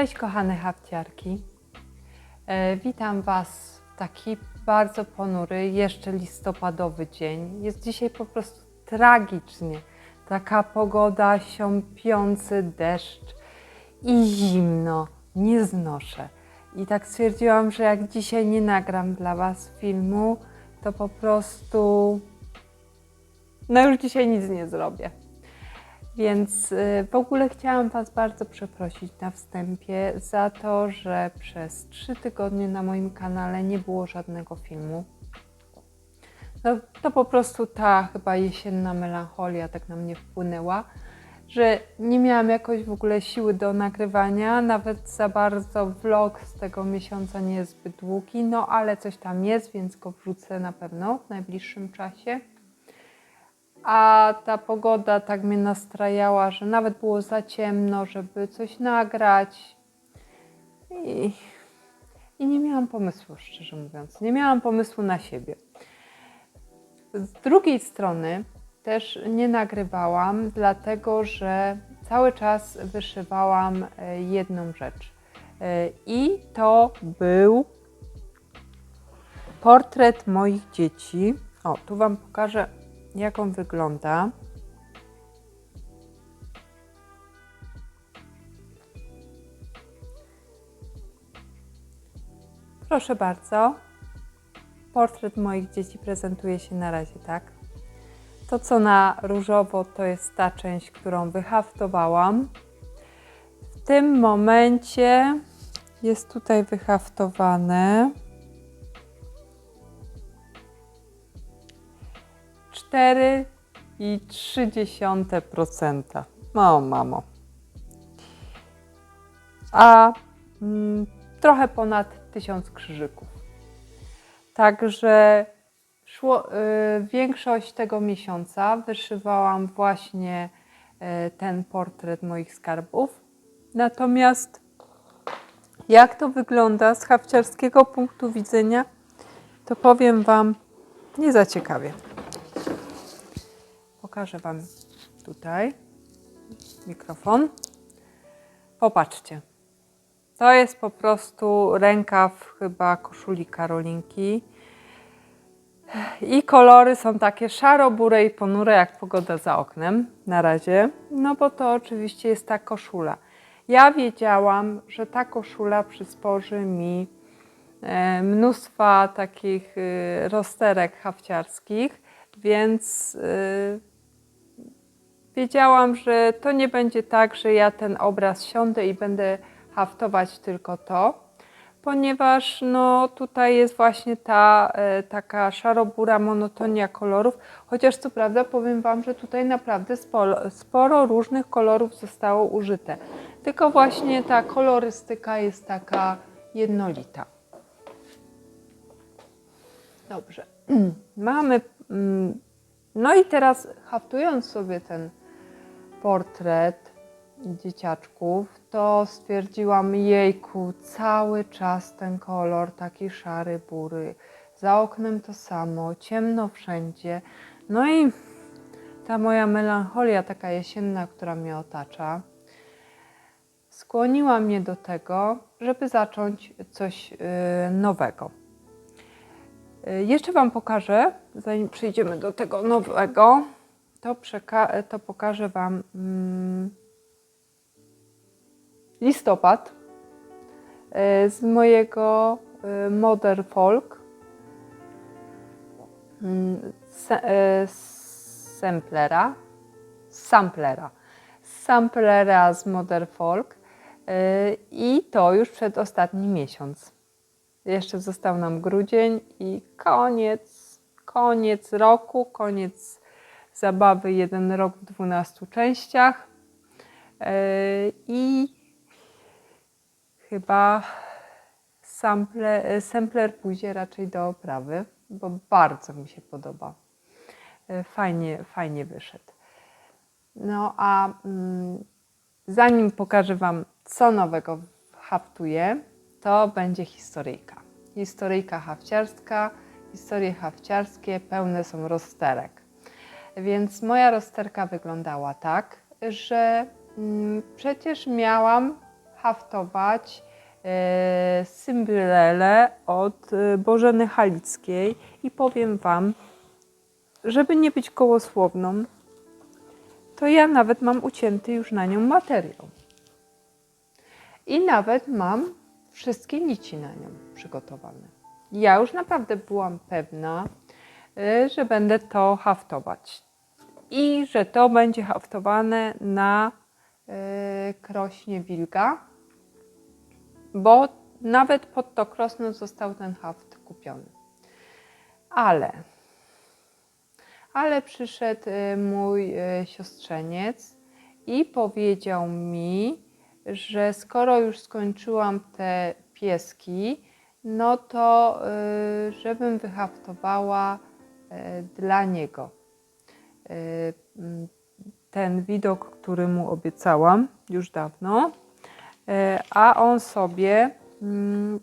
Cześć kochane hafciarki. E, witam Was w taki bardzo ponury, jeszcze listopadowy dzień. Jest dzisiaj po prostu tragicznie. Taka pogoda, siąpiący deszcz i zimno. Nie znoszę. I tak stwierdziłam, że jak dzisiaj nie nagram dla Was filmu, to po prostu. No już dzisiaj nic nie zrobię. Więc y, w ogóle chciałam Was bardzo przeprosić na wstępie za to, że przez trzy tygodnie na moim kanale nie było żadnego filmu. No, to po prostu ta chyba jesienna melancholia tak na mnie wpłynęła, że nie miałam jakoś w ogóle siły do nagrywania, nawet za bardzo vlog z tego miesiąca nie jest zbyt długi, no ale coś tam jest, więc go wrzucę na pewno w najbliższym czasie. A ta pogoda tak mnie nastrajała, że nawet było za ciemno, żeby coś nagrać. I, I nie miałam pomysłu, szczerze mówiąc. Nie miałam pomysłu na siebie. Z drugiej strony też nie nagrywałam, dlatego że cały czas wyszywałam e, jedną rzecz. E, I to był portret moich dzieci. O, tu Wam pokażę jak on wygląda. Proszę bardzo. Portret moich dzieci prezentuje się na razie tak. To, co na różowo, to jest ta część, którą wyhaftowałam. W tym momencie jest tutaj wyhaftowane. 4,3%. O, mamo. A mm, trochę ponad 1000 krzyżyków. Także szło, y, większość tego miesiąca wyszywałam właśnie y, ten portret moich skarbów. Natomiast jak to wygląda z hawciarskiego punktu widzenia, to powiem Wam nie za ciekawie. Pokażę Wam tutaj mikrofon. Popatrzcie. To jest po prostu rękaw chyba koszuli Karolinki. I kolory są takie szaro-bure i ponure jak pogoda za oknem na razie. No bo to oczywiście jest ta koszula. Ja wiedziałam, że ta koszula przysporzy mi e, mnóstwa takich y, rozterek hafciarskich, więc y, wiedziałam, że to nie będzie tak, że ja ten obraz siądę i będę haftować tylko to, ponieważ no, tutaj jest właśnie ta e, taka szarobura monotonia kolorów, chociaż co prawda powiem Wam, że tutaj naprawdę sporo, sporo różnych kolorów zostało użyte, tylko właśnie ta kolorystyka jest taka jednolita. Dobrze, mamy, mm, no i teraz haftując sobie ten portret dzieciaczków, to stwierdziłam, jejku, cały czas ten kolor taki szary, bury. Za oknem to samo, ciemno wszędzie. No i ta moja melancholia, taka jesienna, która mnie otacza, skłoniła mnie do tego, żeby zacząć coś y, nowego. Y, Jeszcze Wam pokażę, zanim przejdziemy do tego nowego, to, to pokażę Wam mm, listopad y, z mojego y, Modern Folk mm, y, samplera, samplera, samplera z Modern Folk i to już przed ostatni miesiąc. Jeszcze został nam grudzień i koniec, koniec roku, koniec zabawy jeden rok w 12 częściach. Yy, I chyba sample, sampler pójdzie raczej do oprawy, bo bardzo mi się podoba. Yy, Fajnie, fajnie wyszedł. No a mm, zanim pokażę Wam, co nowego haftuję, to będzie historyjka. Historyjka hafciarska. Historie hafciarskie pełne są rozsterek. Więc moja rozterka wyglądała tak, że mm, przecież miałam haftować e, od e, Bożeny Halickiej i powiem Wam, żeby nie być kołosłowną, to ja nawet mam ucięty już na nią materiał. I nawet mam wszystkie nici na nią przygotowane. Ja już naprawdę byłam pewna, y, że będę to haftować. I że to będzie haftowane na y, krośnie wilga, bo nawet pod to krosno został ten haft kupiony. Ale ale przyszedł y, mój y, siostrzeniec i powiedział mi, że skoro już skończyłam te pieski, no to żebym wyhaftowała dla niego ten widok, który mu obiecałam już dawno, a on sobie mm,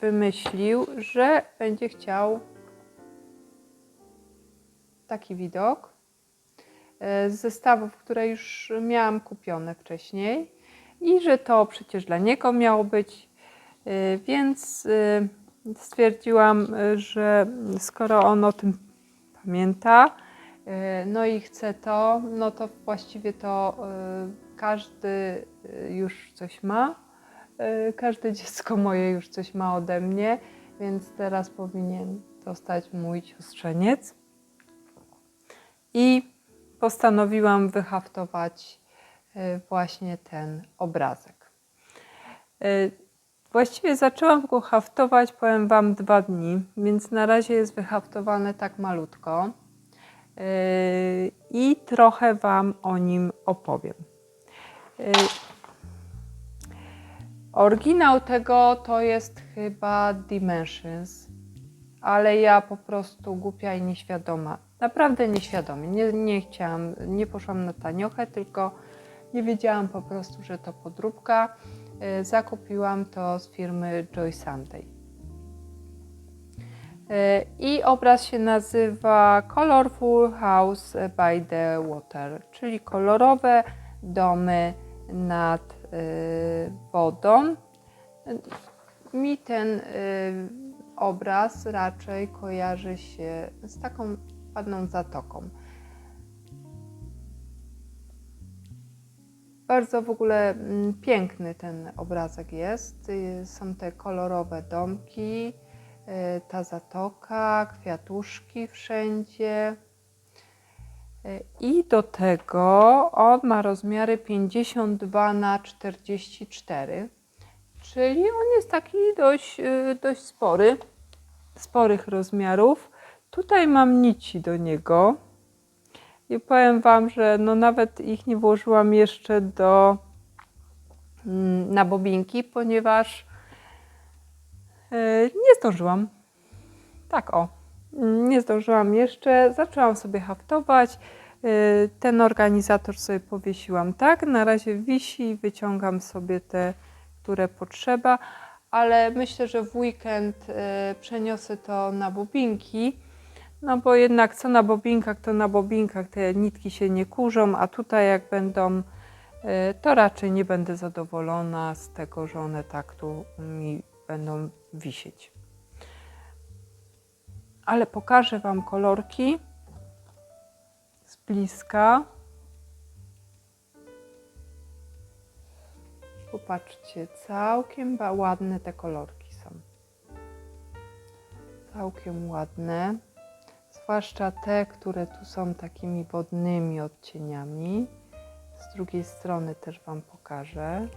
wymyślił, że będzie chciał taki widok e, z zestawów, które już miałam kupione wcześniej i że to przecież dla niego miało być, więc stwierdziłam, że skoro on o tym pamięta, no i chce to, no to właściwie to każdy już coś ma. Każde dziecko moje już coś ma ode mnie, więc teraz powinien dostać mój siostrzeniec i postanowiłam wyhaftować e, właśnie ten obrazek. E, właściwie zaczęłam go haftować, powiem Wam, dwa dni, więc na razie jest wyhaftowane tak malutko e, i trochę Wam o nim opowiem. Oryginał tego to jest chyba Dimensions, ale ja po prostu głupia i nieświadoma Naprawdę nieświadomie. Nie, nie chciałam, nie poszłam na taniochę, tylko nie wiedziałam po prostu, że to podróbka. E, zakupiłam to z firmy Joy Sunday. E, I obraz się nazywa Colorful House by the Water, czyli kolorowe domy nad e, wodą. Mi ten obraz raczej kojarzy się z taką ładną zatoką. Bardzo w ogóle mm, piękny ten obrazek jest. Y, są te kolorowe domki, ta zatoka, kwiatuszki wszędzie. Y, I do tego on ma rozmiary 52 na 44, czyli on jest taki dość, dość spory, sporych rozmiarów. Tutaj mam nici do niego i powiem Wam, że no nawet ich nie włożyłam jeszcze do mm, na bobinki, ponieważ nie zdążyłam. Tak o, nie zdążyłam jeszcze. Zaczęłam sobie haftować. Yy, ten organizator sobie powiesiłam tak. Na razie wisi, wyciągam sobie te, które potrzeba, ale myślę, że w weekend yy, przeniosę to na bobinki no bo jednak co na bobinkach, to na bobinkach te nitki się nie kurzą, a tutaj jak będą, to raczej nie będę zadowolona z tego, że one tak tu mi będą wisieć. Ale pokażę Wam kolorki z bliska. Popatrzcie, całkiem ładne te kolorki są. Całkiem ładne zwłaszcza te, które tu są takimi wodnymi odcieniami. Z drugiej strony też Wam pokażę.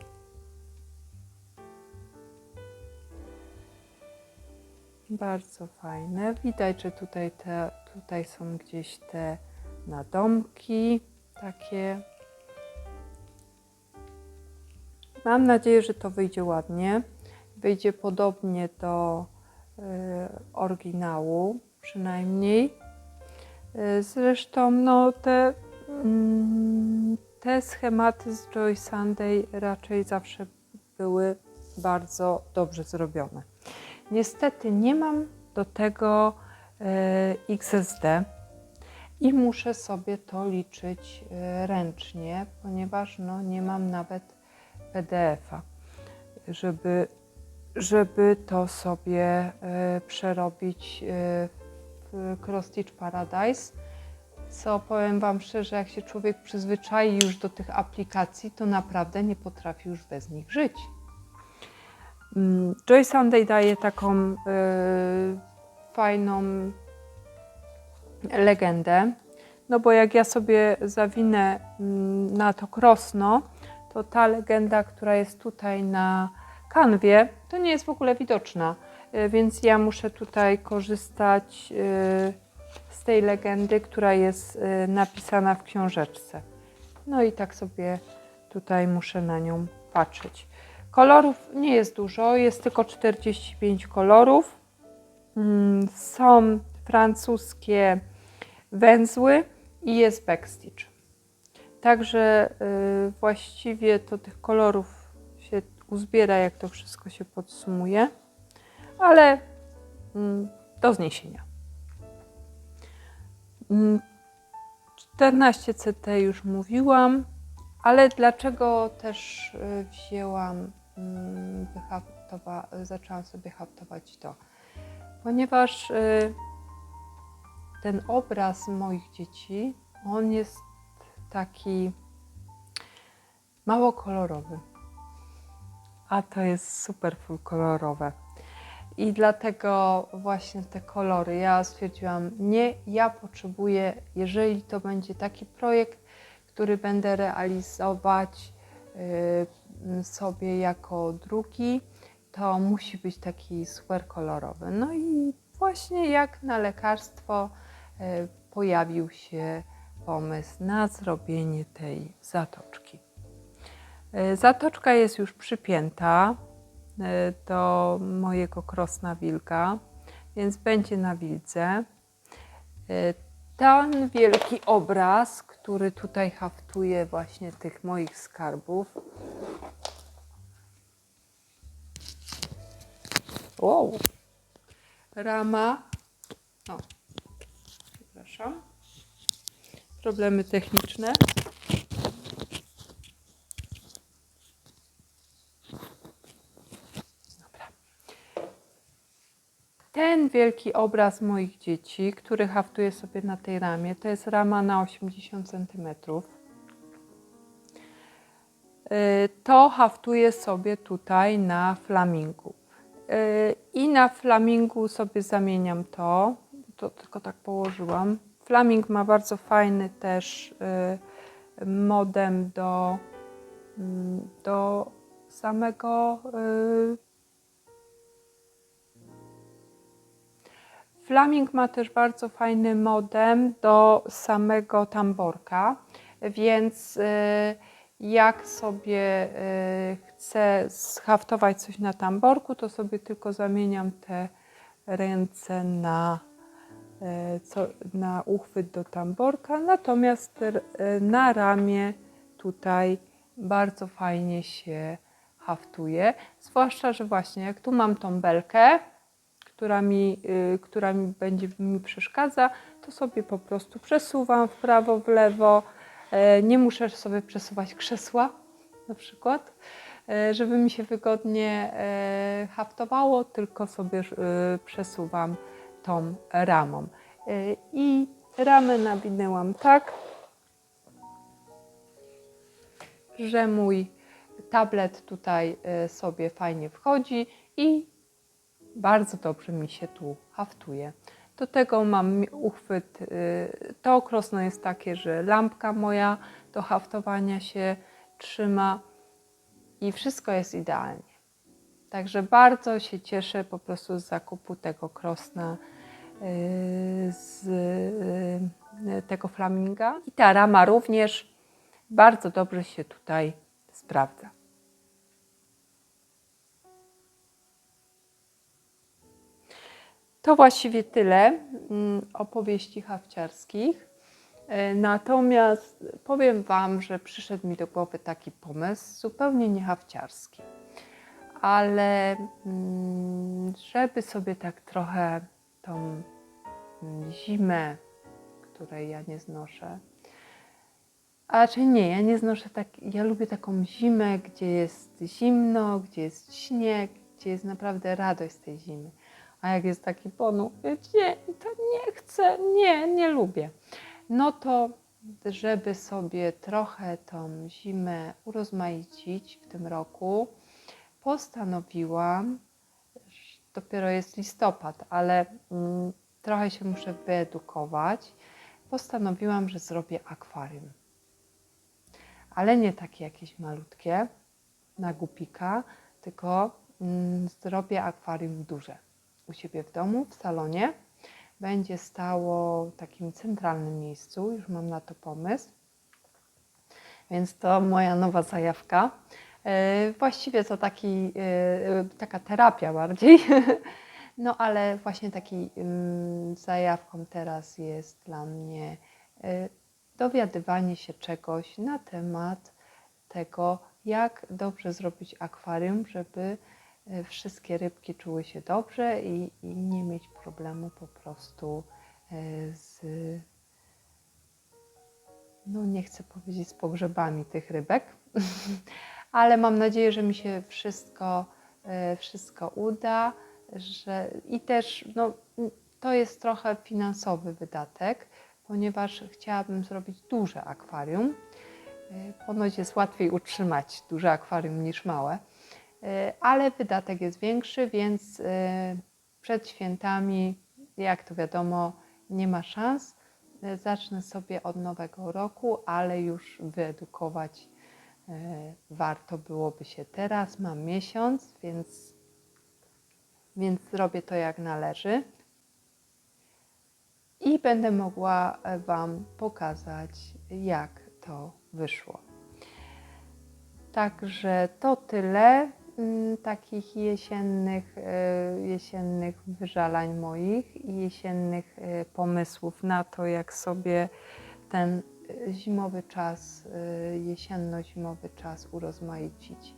Bardzo fajne. Widać, że tutaj, te, tutaj są gdzieś te nadomki takie. Mam nadzieję, że to wyjdzie ładnie. Wyjdzie podobnie do y, oryginału przynajmniej. E, zresztą no, te, mm, te schematy z Joy Sunday raczej zawsze były bardzo dobrze zrobione. Niestety nie mam do tego e, XSD i muszę sobie to liczyć e, ręcznie, ponieważ no, nie mam nawet PDF-a. żeby, żeby to sobie e, przerobić e, w Cross Stitch Paradise. Co powiem Wam szczerze, jak się człowiek przyzwyczai już do tych aplikacji, to naprawdę nie potrafi już bez nich żyć. Mm, Joy Sunday daje taką e, fajną legendę. No bo jak ja sobie zawinę mm, na to krosno, to ta legenda, która jest tutaj na kanwie, to nie jest w ogóle widoczna. Y, Więc ja muszę tutaj korzystać y, z tej legendy, która jest napisana w książeczce. No i tak sobie tutaj muszę na nią patrzeć. Kolorów nie jest dużo, jest tylko 45 kolorów. Mm, Są francuskie węzły i jest backstitch. Także y, właściwie to tych kolorów się uzbiera, jak to wszystko się podsumuje, ale mm, do zniesienia. Mm, 14 CT już mówiłam, ale dlaczego też y, wzięłam, mm, wyhaftowa- zaczęłam sobie haftować to? Ponieważ y, ten obraz moich dzieci, on jest taki mało kolorowy. A to jest super full kolorowe. I dlatego właśnie te kolory, ja stwierdziłam, nie, ja potrzebuję, jeżeli to będzie taki projekt, który będę realizować y, sobie jako drugi, to musi być taki super kolorowy. No i właśnie jak na lekarstwo y, pojawił się pomysł na zrobienie tej zatoczki. Y, Zatoczka jest już przypięta y, do mojego krosna wilka, więc będzie na wilce. Ten wielki obraz, który tutaj haftuje właśnie tych moich skarbów. Wow. Rama. O, przepraszam. Problemy techniczne. Dobra. Ten wielki obraz moich dzieci, który haftuję sobie na tej ramie, to jest rama na 80 cm. To haftuję sobie tutaj na flamingu. Y, I na flamingu sobie zamieniam to. To tylko tak położyłam. Flaming ma bardzo fajny też y, modem do, mm, do samego y, Flaming ma też bardzo fajny modem do samego tamborka, więc y, jak sobie y, chcę schaftować coś na tamborku, to sobie tylko zamieniam te ręce na, y, na uchwyt do tamborka, natomiast y, na ramię tutaj bardzo fajnie się haftuje, zwłaszcza, że właśnie jak tu mam tą belkę, która mi, która mi będzie mi przeszkadza, to sobie po prostu przesuwam w prawo, w lewo. E, Nie muszę sobie przesuwać krzesła na przykład, e, żeby mi się wygodnie e, haftowało, tylko sobie przesuwam tą ramą. I ramę nawinęłam tak, że mój tablet tutaj sobie fajnie wchodzi i bardzo dobrze mi się tu haftuje. Do tego mam uchwyt, y, to krosno jest takie, że lampka moja do haftowania się trzyma i wszystko jest idealnie. Także bardzo się cieszę po prostu z zakupu tego krosna, y, z y, tego flaminga. I ta rama również bardzo dobrze się tutaj sprawdza. To właściwie tyle mm, opowieści hawciarskich. E, Natomiast powiem Wam, że przyszedł mi do głowy taki pomysł zupełnie nie hawciarski, ale mm, żeby sobie tak trochę tą mm, zimę, której ja nie znoszę, A czy nie, ja nie znoszę tak, ja lubię taką zimę, gdzie jest zimno, gdzie jest śnieg, gdzie jest naprawdę radość z tej zimy. A jak jest taki ponure dzień, to nie chcę, nie, nie lubię. No to, żeby sobie trochę tą zimę urozmaicić w tym roku, postanowiłam, dopiero jest listopad, ale mm, trochę się muszę wyedukować. Postanowiłam, że zrobię akwarium. Ale nie takie jakieś malutkie na gupika, tylko mm, zrobię akwarium duże u siebie w domu, w salonie. Będzie stało w takim centralnym miejscu, już mam na to pomysł. Więc to moja nowa zajawka. E, Właściwie to taki, e, taka terapia bardziej. No ale właśnie taki ym, zajawką teraz jest dla mnie e, dowiadywanie się czegoś na temat tego, jak dobrze zrobić akwarium, żeby e, wszystkie rybki czuły się dobrze i, i nie mieć problemu po prostu e, z, no nie chcę powiedzieć z pogrzebami tych rybek, ale mam nadzieję, że mi się wszystko, e, wszystko uda, że i też no, to jest trochę finansowy wydatek, ponieważ chciałabym zrobić duże akwarium. Ponoć jest łatwiej utrzymać duże akwarium niż małe, ale wydatek jest większy, więc y, przed świętami, jak to wiadomo, nie ma szans. Y, Zacznę sobie od nowego roku, ale już wyedukować warto byłoby się teraz. Mam miesiąc, więc, więc zrobię to jak należy i będę mogła e, Wam pokazać, jak to wyszło. Także to tyle takich jesiennych, e, jesiennych wyżalań moich i jesiennych e, pomysłów na to, jak sobie ten zimowy czas, jesienno-zimowy czas urozmaicić.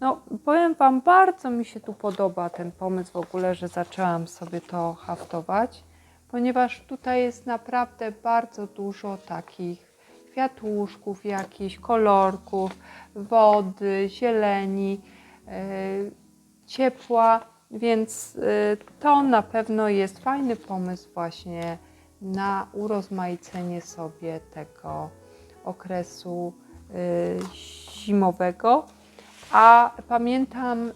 No, powiem Wam, bardzo mi się tu podoba ten pomysł w ogóle, że zaczęłam sobie to haftować ponieważ tutaj jest naprawdę bardzo dużo takich kwiatuszków, jakichś kolorków, wody, zieleni, ciepła, więc yy, to na pewno jest fajny pomysł właśnie na urozmaicenie sobie tego okresu yy, zimowego. A pamiętam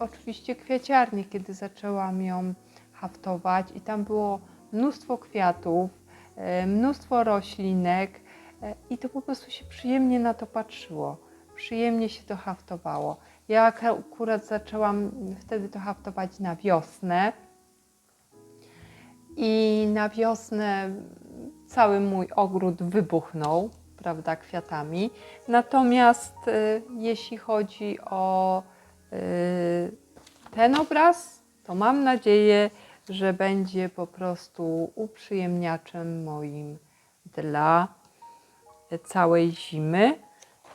oczywiście kwieciarnię, kiedy zaczęłam ją haftować i tam było mnóstwo kwiatów, e, mnóstwo roślinek e, i to po prostu się przyjemnie na to patrzyło, przyjemnie się to haftowało. Ja akurat zaczęłam wtedy to haftować na wiosnę i na wiosnę cały mój ogród wybuchnął, prawda, kwiatami. Natomiast e, jeśli chodzi o e, ten obraz, to mam nadzieję, że będzie po prostu uprzyjemniaczem moim dla całej zimy.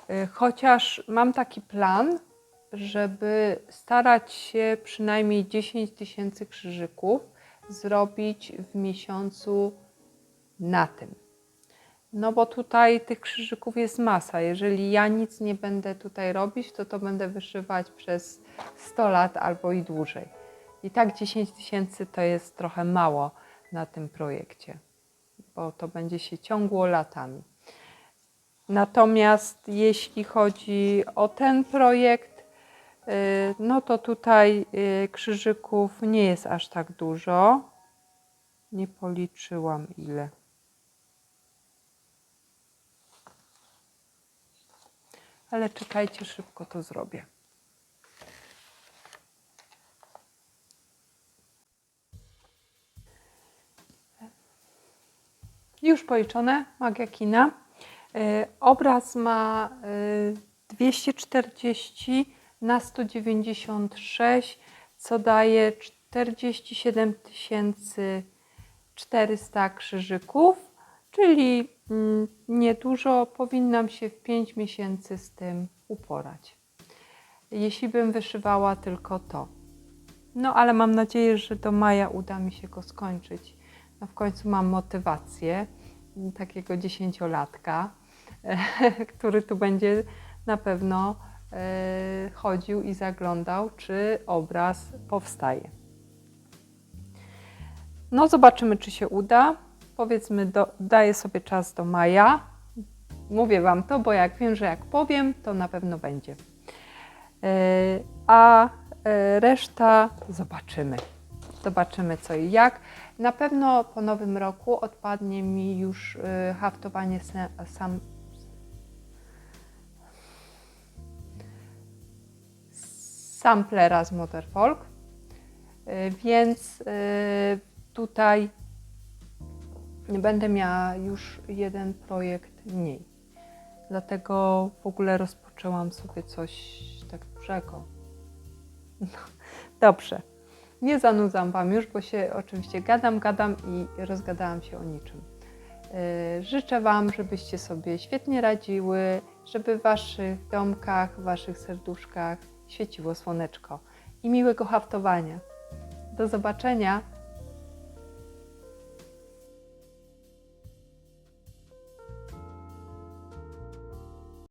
E, Chociaż mam taki plan, żeby starać się przynajmniej 10 tysięcy krzyżyków zrobić w miesiącu na tym. No bo tutaj tych krzyżyków jest masa. Jeżeli ja nic nie będę tutaj robić, to to będę wyszywać przez 100 lat albo i dłużej. I tak 10 tysięcy to jest trochę mało na tym projekcie, bo to będzie się ciągło latami. Natomiast jeśli chodzi o ten projekt, no to tutaj y, krzyżyków nie jest aż tak dużo. Nie policzyłam ile. Ale czekajcie, szybko to zrobię. Już policzone, magia kina. Y, Obraz ma y, 240 na 196, co daje 47 400 krzyżyków, czyli mm, niedużo. Powinnam się w 5 miesięcy z tym uporać. Jeśli bym wyszywała tylko to. No ale mam nadzieję, że do maja uda mi się go skończyć. No w końcu mam motywację m, takiego dziesięciolatka. który tu będzie na pewno chodził i zaglądał, czy obraz powstaje. No, zobaczymy, czy się uda. Powiedzmy, do, daję sobie czas do maja. Mówię Wam to, bo jak wiem, że jak powiem, to na pewno będzie. E, A e, reszta zobaczymy. Zobaczymy co i jak. Na pewno po nowym roku odpadnie mi już e, haftowanie sam. Samplera z Motorfolk. E, Więc e, tutaj będę miała już jeden projekt mniej. Dlatego w ogóle rozpoczęłam sobie coś tak dużego. No, dobrze. Nie zanudzam Wam już, bo się oczywiście gadam, gadam i rozgadałam się o niczym. Yy, Życzę Wam, żebyście sobie świetnie radziły, żeby w Waszych domkach, w Waszych serduszkach świeciło słoneczko i miłego haftowania. Do zobaczenia